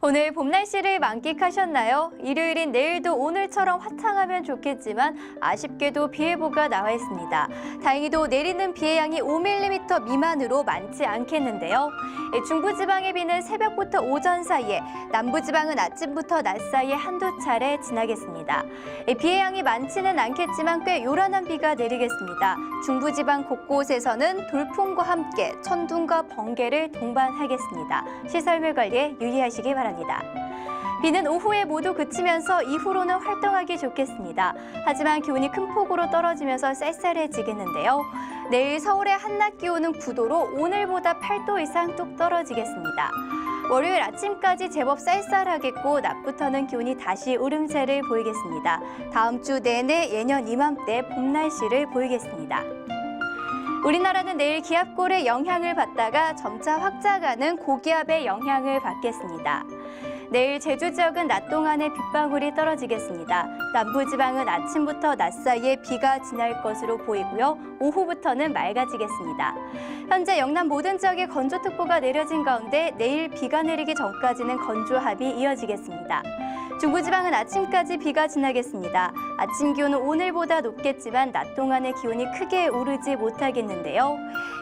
오늘 봄 날씨를 만끽하셨나요? 일요일인 내일도 오늘처럼 화창하면 좋겠지만 아쉽게도 비 예보가 나와 있습니다. 다행히도 내리는 비의 양이 5mm 미만으로 많지 않겠는데요. 예, 중부지방의 비는 새벽부터 오전 사이에, 남부지방은 아침부터 낮 사이에 한두 차례 지나겠습니다. 예, 비의 양이 많지는 않겠지만 꽤 요란한 비가 내리겠습니다. 중부지방 곳곳에서는 돌풍과 함께 천둥과 번개를 동반하겠습니다. 시설물 관리에 유의하시기 바랍니다. 비는 오후에 모두 그치면서 이후로는 활동하기 좋겠습니다. 하지만 기온이 큰 폭으로 떨어지면서 쌀쌀해지겠는데요. 내일 서울의 한낮 기온은 9도로 오늘보다 8도 이상 뚝 떨어지겠습니다. 월요일 아침까지 제법 쌀쌀하겠고 낮부터는 기온이 다시 오름세를 보이겠습니다. 다음 주 내내 예년 이맘때 봄 날씨를 보이겠습니다. 우리나라는 내일 기압골의 영향을 받다가 점차 확장하는 고기압의 영향을 받겠습니다. 내일 제주 지역은 낮 동안에 빗방울이 떨어지겠습니다. 남부지방은 아침부터 낮 사이에 비가 지날 것으로 보이고요. 오후부터는 맑아지겠습니다. 현재 영남 모든 지역에 건조특보가 내려진 가운데 내일 비가 내리기 전까지는 건조합이 이어지겠습니다. 중부지방은 아침까지 비가 지나겠습니다. 아침 기온은 오늘보다 높겠지만 낮 동안의 기온이 크게 오르지 못하겠는데요.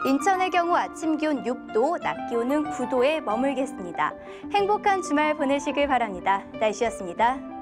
인천의 경우 아침 기온 6도, 낮 기온은 9도에 머물겠습니다. 행복한 주말 보내시길 바랍니다. 날씨였습니다.